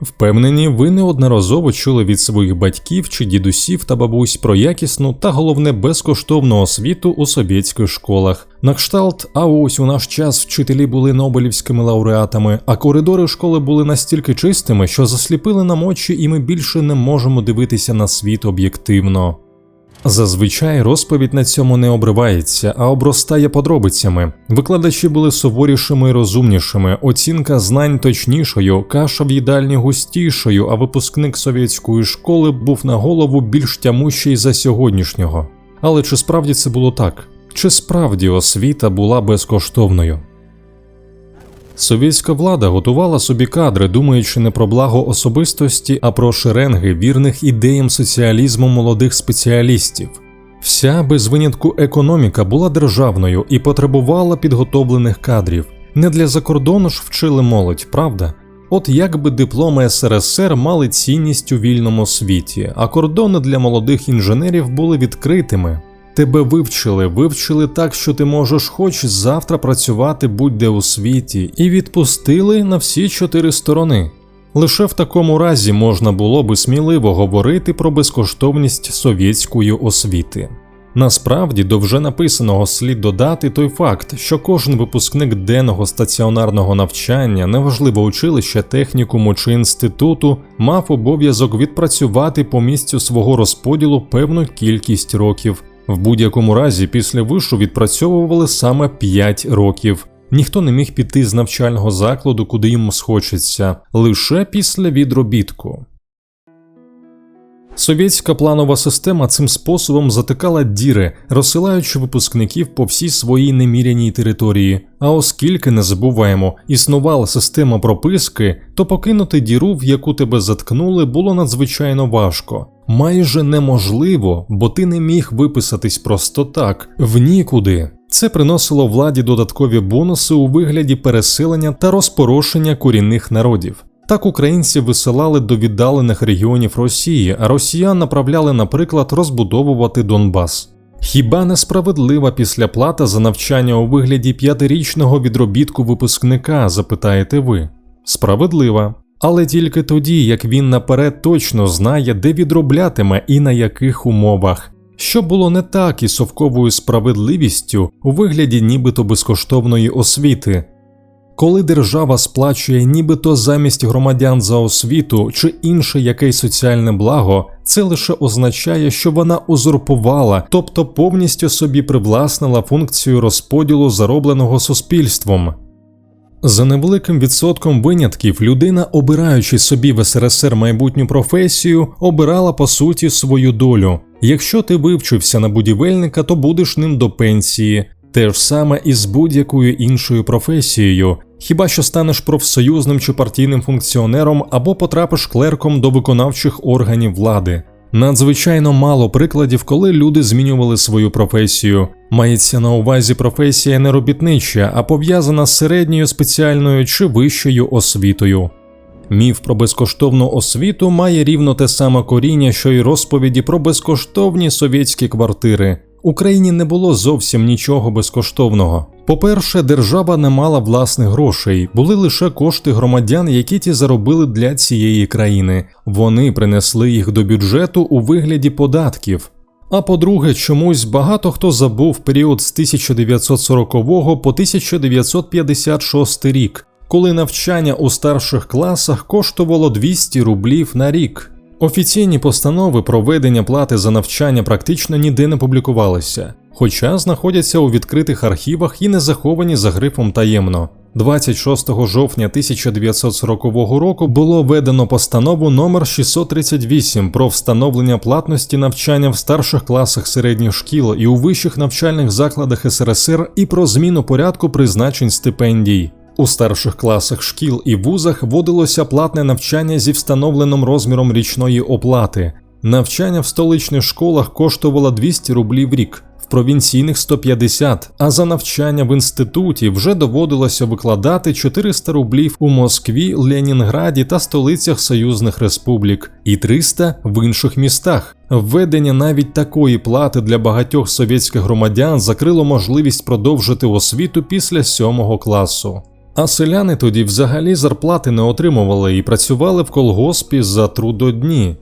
Впевнені, ви неодноразово чули від своїх батьків чи дідусів та бабусь про якісну та головне безкоштовну освіту у совєтських школах. На кшталт, а ось у наш час вчителі були нобелівськими лауреатами, а коридори школи були настільки чистими, що засліпили нам очі, і ми більше не можемо дивитися на світ об'єктивно. Зазвичай розповідь на цьому не обривається, а обростає подробицями. Викладачі були суворішими і розумнішими, оцінка знань точнішою, каша в їдальні густішою, а випускник совєтської школи був на голову більш тямущий за сьогоднішнього. Але чи справді це було так? Чи справді освіта була безкоштовною? Совєтська влада готувала собі кадри, думаючи не про благо особистості, а про шеренги вірних ідеям соціалізму молодих спеціалістів. Вся без винятку економіка була державною і потребувала підготовлених кадрів. Не для закордону ж вчили молодь, правда? От якби дипломи СРСР мали цінність у вільному світі, а кордони для молодих інженерів були відкритими. Тебе вивчили, вивчили так, що ти можеш хоч завтра працювати будь-де у світі, і відпустили на всі чотири сторони. Лише в такому разі можна було би сміливо говорити про безкоштовність совєтської освіти. Насправді, до вже написаного слід додати той факт, що кожен випускник денного стаціонарного навчання, неважливо училища, технікуму чи інституту, мав обов'язок відпрацювати по місцю свого розподілу певну кількість років. В будь-якому разі після вишу відпрацьовували саме 5 років. Ніхто не міг піти з навчального закладу, куди йому схочеться, лише після відробітку. Совєтська планова система цим способом затикала діри, розсилаючи випускників по всій своїй неміряній території. А оскільки не забуваємо, існувала система прописки, то покинути діру, в яку тебе заткнули, було надзвичайно важко. Майже неможливо, бо ти не міг виписатись просто так, в нікуди. Це приносило владі додаткові бонуси у вигляді переселення та розпорошення корінних народів. Так українці висилали до віддалених регіонів Росії, а росіян направляли, наприклад, розбудовувати Донбас. Хіба несправедлива післяплата за навчання у вигляді п'ятирічного відробітку випускника, запитаєте ви? Справедлива. Але тільки тоді, як він наперед точно знає, де відроблятиме і на яких умовах. Що було не так із совковою справедливістю у вигляді нібито безкоштовної освіти, коли держава сплачує нібито замість громадян за освіту чи інше якесь соціальне благо, це лише означає, що вона узурпувала, тобто повністю собі привласнила функцію розподілу заробленого суспільством. За невеликим відсотком винятків людина, обираючи собі в СРСР майбутню професію, обирала по суті свою долю. Якщо ти вивчився на будівельника, то будеш ним до пенсії. Те ж саме і з будь-якою іншою професією, хіба що станеш профсоюзним чи партійним функціонером або потрапиш клерком до виконавчих органів влади. Надзвичайно мало прикладів, коли люди змінювали свою професію. Мається на увазі професія не робітнича, а пов'язана з середньою спеціальною чи вищою освітою. Міф про безкоштовну освіту має рівно те саме коріння, що й розповіді про безкоштовні совєтські квартири. Україні не було зовсім нічого безкоштовного. По-перше, держава не мала власних грошей, були лише кошти громадян, які ті заробили для цієї країни. Вони принесли їх до бюджету у вигляді податків. А по-друге, чомусь багато хто забув період з 1940 по 1956 рік, коли навчання у старших класах коштувало 200 рублів на рік. Офіційні постанови про ведення плати за навчання практично ніде не публікувалися, хоча знаходяться у відкритих архівах і не заховані за грифом таємно. 26 жовтня 1940 року було введено постанову номер 638 про встановлення платності навчання в старших класах середніх шкіл і у вищих навчальних закладах СРСР і про зміну порядку призначень стипендій. У старших класах шкіл і вузах вводилося платне навчання зі встановленим розміром річної оплати. Навчання в столичних школах коштувало 200 рублів рік, в провінційних 150, а за навчання в інституті вже доводилося викладати 400 рублів у Москві, Ленінграді та столицях союзних республік, і 300 в інших містах. Введення навіть такої плати для багатьох совєтських громадян закрило можливість продовжити освіту після сьомого класу. А селяни тоді взагалі зарплати не отримували і працювали в колгоспі за трудодні.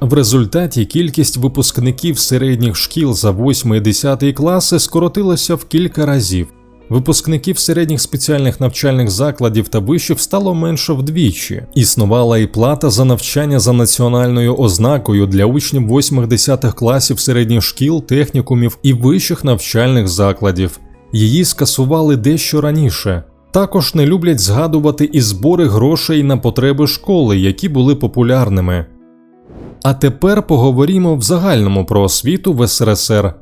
В результаті кількість випускників середніх шкіл за 8 і 10 класи скоротилася в кілька разів. Випускників середніх спеціальних навчальних закладів та вишів стало менше вдвічі. Існувала і плата за навчання за національною ознакою для учнів 8-10 класів середніх шкіл, технікумів і вищих навчальних закладів. Її скасували дещо раніше. Також не люблять згадувати і збори грошей на потреби школи, які були популярними. А тепер поговоримо в загальному про освіту в СРСР.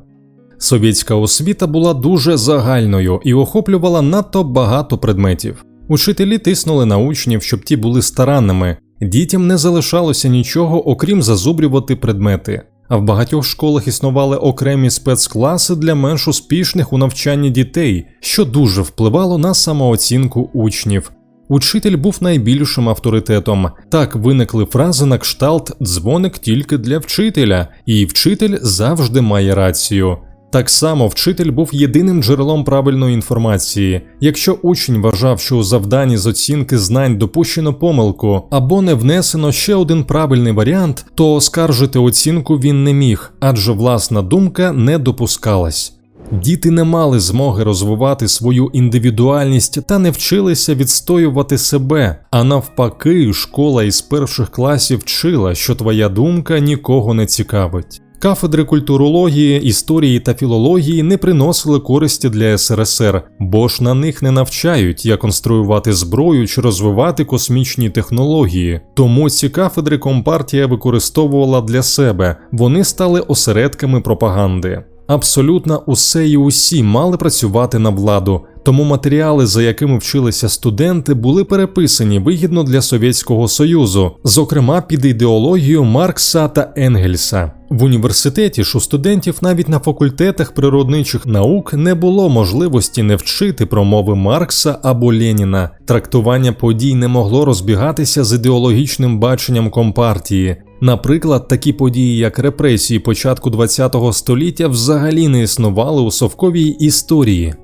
Совєтська освіта була дуже загальною і охоплювала надто багато предметів. Учителі тиснули на учнів, щоб ті були старанними, дітям не залишалося нічого, окрім зазубрювати предмети. А в багатьох школах існували окремі спецкласи для менш успішних у навчанні дітей, що дуже впливало на самооцінку учнів. Учитель був найбільшим авторитетом. Так виникли фрази на кшталт дзвоник тільки для вчителя, і вчитель завжди має рацію. Так само вчитель був єдиним джерелом правильної інформації. Якщо учень вважав, що у завданні з оцінки знань допущено помилку або не внесено ще один правильний варіант, то оскаржити оцінку він не міг, адже власна думка не допускалась. Діти не мали змоги розвивати свою індивідуальність та не вчилися відстоювати себе. А навпаки, школа із перших класів вчила, що твоя думка нікого не цікавить. Кафедри культурології, історії та філології не приносили користі для СРСР, бо ж на них не навчають, як конструювати зброю чи розвивати космічні технології. Тому ці кафедри компартія використовувала для себе, вони стали осередками пропаганди. Абсолютно усе і усі мали працювати на владу, тому матеріали, за якими вчилися студенти, були переписані вигідно для Совєтського Союзу, зокрема під ідеологію Маркса та Енгельса. В університеті ж у студентів навіть на факультетах природничих наук не було можливості не вчити про мови Маркса або Леніна. Трактування подій не могло розбігатися з ідеологічним баченням компартії. Наприклад, такі події, як репресії початку ХХ століття, взагалі не існували у совковій історії.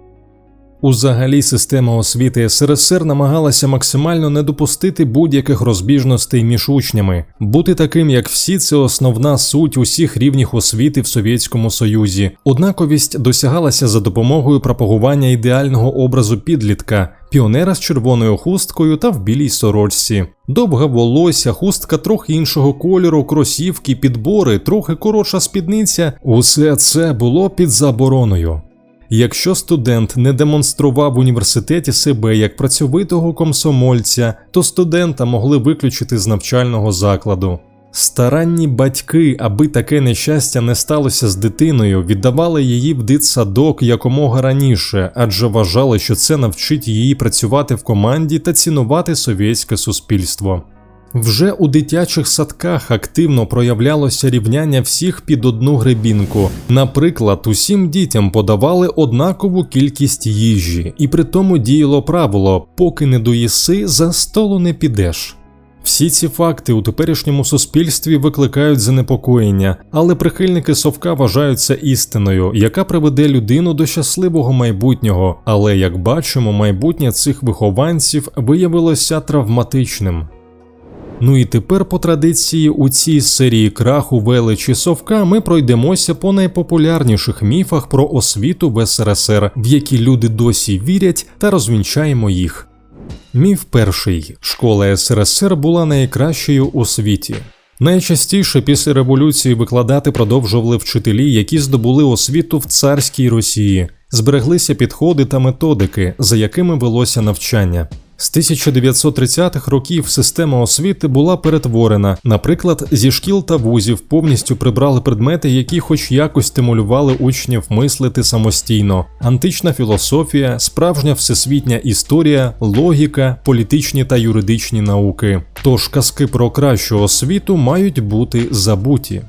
Узагалі, система освіти СРСР намагалася максимально не допустити будь-яких розбіжностей між учнями. Бути таким, як всі, це основна суть усіх рівнів освіти в Совєтському Союзі. Однаковість досягалася за допомогою пропагування ідеального образу підлітка, піонера з червоною хусткою та в білій сорочці. Довге волосся, хустка трохи іншого кольору, кросівки, підбори, трохи коротша спідниця усе це було під забороною. Якщо студент не демонстрував в університеті себе як працьовитого комсомольця, то студента могли виключити з навчального закладу. Старанні батьки, аби таке нещастя не сталося з дитиною, віддавали її в дитсадок якомога раніше, адже вважали, що це навчить її працювати в команді та цінувати совєтське суспільство. Вже у дитячих садках активно проявлялося рівняння всіх під одну гребінку. Наприклад, усім дітям подавали однакову кількість їжі, і при тому діяло правило поки не доїси, за столу не підеш. Всі ці факти у теперішньому суспільстві викликають занепокоєння, але прихильники совка вважаються істиною, яка приведе людину до щасливого майбутнього. Але як бачимо, майбутнє цих вихованців виявилося травматичним. Ну і тепер, по традиції, у цій серії краху величі совка ми пройдемося по найпопулярніших міфах про освіту в СРСР, в які люди досі вірять, та розвінчаємо їх. Міф перший: школа СРСР була найкращою у світі. Найчастіше після революції викладати продовжували вчителі, які здобули освіту в царській Росії, збереглися підходи та методики, за якими велося навчання. З 1930-х років система освіти була перетворена. Наприклад, зі шкіл та вузів повністю прибрали предмети, які, хоч якось стимулювали учнів мислити самостійно: антична філософія, справжня всесвітня історія, логіка, політичні та юридичні науки. Тож казки про кращу освіту мають бути забуті.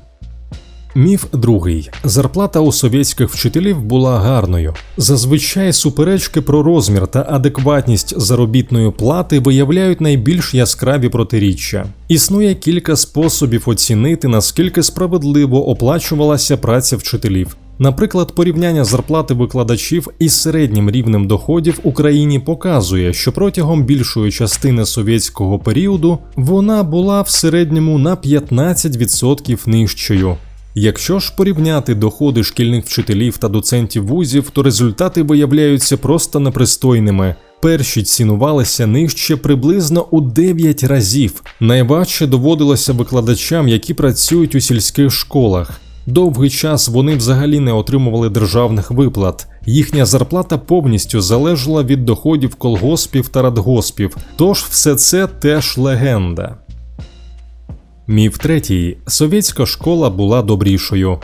Міф другий: зарплата у совєтських вчителів була гарною. Зазвичай суперечки про розмір та адекватність заробітної плати виявляють найбільш яскраві протиріччя. Існує кілька способів оцінити, наскільки справедливо оплачувалася праця вчителів. Наприклад, порівняння зарплати викладачів із середнім рівнем доходів Україні показує, що протягом більшої частини совєтського періоду вона була в середньому на 15% нижчою. Якщо ж порівняти доходи шкільних вчителів та доцентів вузів, то результати виявляються просто непристойними. Перші цінувалися нижче приблизно у 9 разів. Найважче доводилося викладачам, які працюють у сільських школах. Довгий час вони взагалі не отримували державних виплат. Їхня зарплата повністю залежала від доходів колгоспів та радгоспів, тож все це теж легенда. Міф третій. Совєтська школа була добрішою.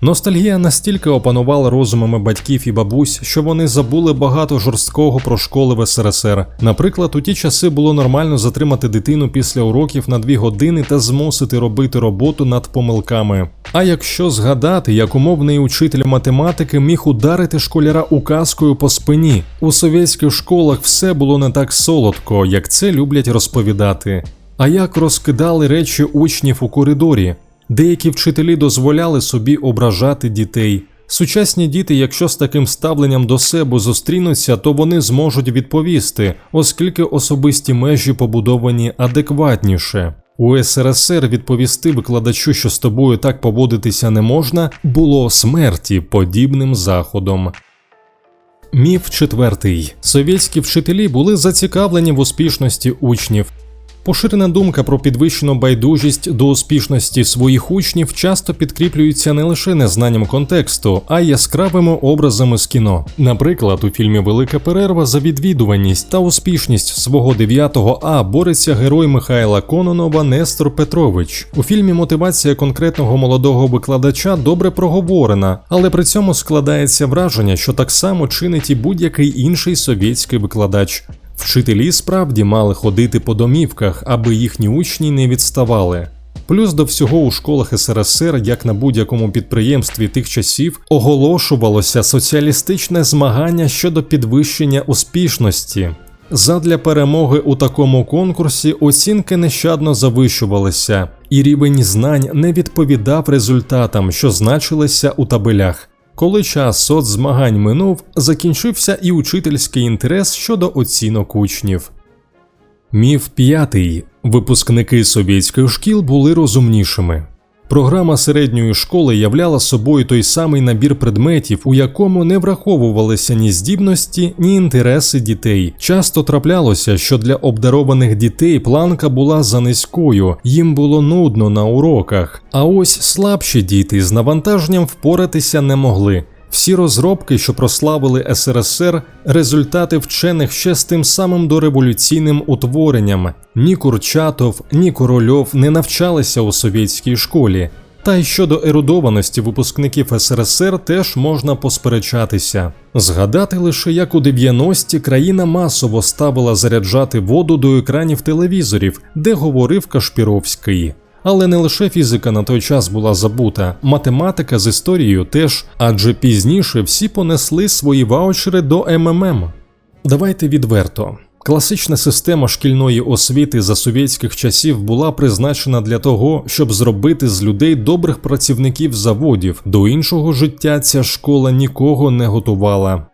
Ностальгія настільки опанувала розумами батьків і бабусь, що вони забули багато жорсткого про школи в СРСР. Наприклад, у ті часи було нормально затримати дитину після уроків на дві години та змусити робити роботу над помилками. А якщо згадати, як умовний учитель математики міг ударити школяра указкою по спині, у совєтських школах все було не так солодко, як це люблять розповідати. А як розкидали речі учнів у коридорі? Деякі вчителі дозволяли собі ображати дітей. Сучасні діти, якщо з таким ставленням до себе зустрінуться, то вони зможуть відповісти, оскільки особисті межі побудовані адекватніше. У СРСР відповісти викладачу, що з тобою так поводитися не можна, було смерті подібним заходом. Міф четвертий: совєтські вчителі були зацікавлені в успішності учнів. Поширена думка про підвищену байдужість до успішності своїх учнів часто підкріплюється не лише незнанням контексту, а й яскравими образами з кіно. Наприклад, у фільмі Велика перерва за відвідуваність та успішність свого 9 А бореться герой Михайла Кононова Нестор Петрович. У фільмі мотивація конкретного молодого викладача добре проговорена, але при цьому складається враження, що так само чинить і будь-який інший совєтський викладач. Вчителі справді мали ходити по домівках, аби їхні учні не відставали. Плюс до всього у школах СРСР, як на будь-якому підприємстві тих часів, оголошувалося соціалістичне змагання щодо підвищення успішності. Задля перемоги у такому конкурсі оцінки нещадно завищувалися, і рівень знань не відповідав результатам, що значилися у табелях. Коли час соцзмагань минув, закінчився і учительський інтерес щодо оцінок учнів. Міф п'ятий. Випускники совєтських шкіл були розумнішими. Програма середньої школи являла собою той самий набір предметів, у якому не враховувалися ні здібності, ні інтереси дітей. Часто траплялося, що для обдарованих дітей планка була за низькою, їм було нудно на уроках. А ось слабші діти з навантаженням впоратися не могли. Всі розробки, що прославили СРСР, результати вчених ще з тим самим дореволюційним утворенням. Ні Курчатов, ні Корольов не навчалися у совєтській школі. Та й щодо ерудованості випускників СРСР теж можна посперечатися. Згадати лише, як у 90-ті країна масово ставила заряджати воду до екранів телевізорів, де говорив Кашпіровський. Але не лише фізика на той час була забута, математика з історією теж, адже пізніше всі понесли свої ваучери до МММ. Давайте відверто. Класична система шкільної освіти за совєтських часів була призначена для того, щоб зробити з людей добрих працівників заводів. До іншого життя ця школа нікого не готувала.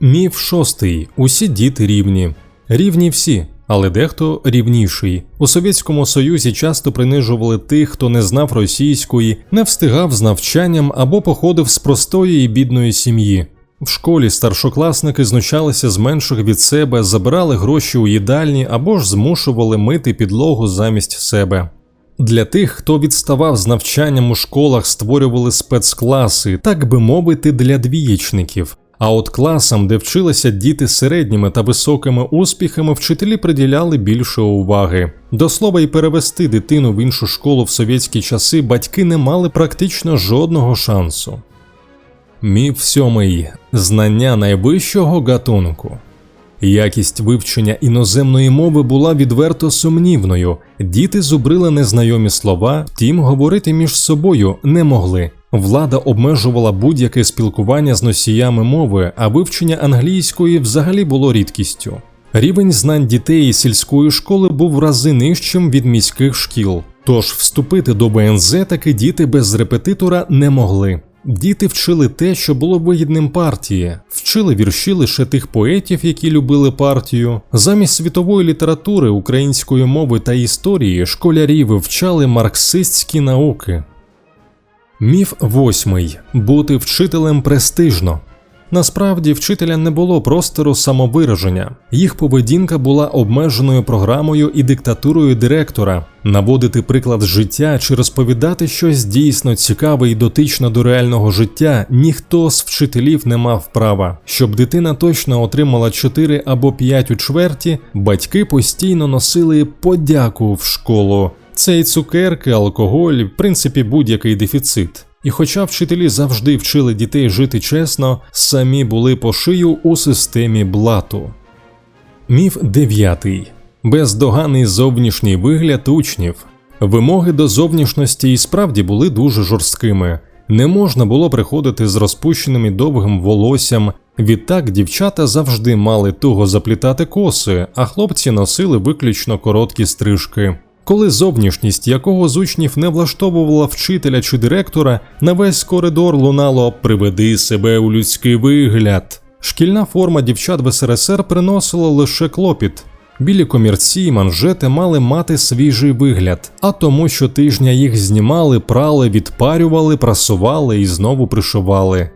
Міф шостий. Усі діти рівні. Рівні всі але дехто рівніший. У Совєтському Союзі часто принижували тих, хто не знав російської, не встигав з навчанням або походив з простої і бідної сім'ї. В школі старшокласники знущалися з менших від себе, забирали гроші у їдальні або ж змушували мити підлогу замість себе. Для тих, хто відставав з навчанням у школах, створювали спецкласи, так би мовити, для двієчників. А от класам, де вчилися діти з середніми та високими успіхами, вчителі приділяли більше уваги. До слова, і перевести дитину в іншу школу в совєтські часи батьки не мали практично жодного шансу. Міф сьомий знання найвищого гатунку. Якість вивчення іноземної мови була відверто сумнівною. Діти зубрили незнайомі слова, втім говорити між собою не могли. Влада обмежувала будь-яке спілкування з носіями мови, а вивчення англійської взагалі було рідкістю. Рівень знань дітей сільської школи був в рази нижчим від міських шкіл, тож вступити до БНЗ таки діти без репетитора не могли. Діти вчили те, що було вигідним партії, вчили вірші лише тих поетів, які любили партію. Замість світової літератури, української мови та історії школярі вивчали марксистські науки. Міф восьмий бути вчителем престижно. Насправді вчителя не було простору самовираження. Їх поведінка була обмеженою програмою і диктатурою директора. Наводити приклад життя чи розповідати щось дійсно цікаве і дотично до реального життя ніхто з вчителів не мав права. Щоб дитина точно отримала 4 або 5 у чверті, батьки постійно носили подяку в школу. Це і цукерки, алкоголь, в принципі, будь-який дефіцит. І хоча вчителі завжди вчили дітей жити чесно, самі були по шию у системі блату. Міф 9. Бездоганний зовнішній вигляд учнів. Вимоги до зовнішності і справді були дуже жорсткими. Не можна було приходити з розпущеним і довгим волоссям. Відтак дівчата завжди мали туго заплітати коси, а хлопці носили виключно короткі стрижки. Коли зовнішність якого з учнів не влаштовувала вчителя чи директора, на весь коридор лунало Приведи себе у людський вигляд. Шкільна форма дівчат в СРСР приносила лише клопіт. Білі комірці і манжети мали мати свіжий вигляд, а тому щотижня їх знімали, прали, відпарювали, прасували і знову пришивали.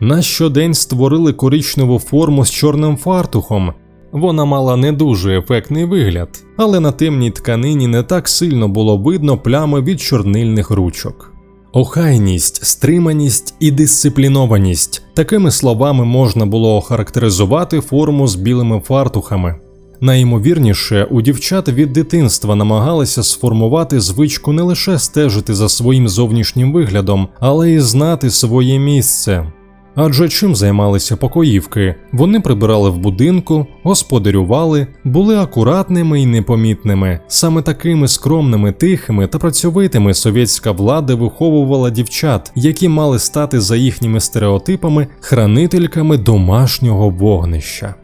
На щодень створили коричневу форму з чорним фартухом. Вона мала не дуже ефектний вигляд, але на темній тканині не так сильно було видно плями від чорнильних ручок. Охайність, стриманість і дисциплінованість такими словами можна було охарактеризувати форму з білими фартухами. Найімовірніше, у дівчат від дитинства намагалися сформувати звичку не лише стежити за своїм зовнішнім виглядом, але й знати своє місце. Адже чим займалися покоївки? Вони прибирали в будинку, господарювали, були акуратними і непомітними. Саме такими скромними, тихими та працьовитими совєтська влада виховувала дівчат, які мали стати за їхніми стереотипами хранительками домашнього вогнища.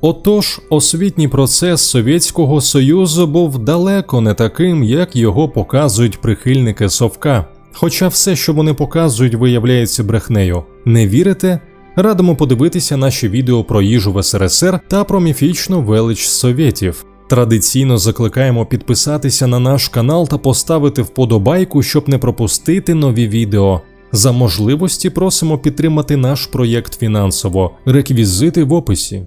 Отож, освітній процес Совєтського Союзу був далеко не таким, як його показують прихильники Совка. Хоча все, що вони показують, виявляється брехнею. Не вірите? Радимо подивитися наші відео про їжу в СРСР та про міфічну велич совєтів. Традиційно закликаємо підписатися на наш канал та поставити вподобайку, щоб не пропустити нові відео. За можливості просимо підтримати наш проєкт фінансово. Реквізити в описі.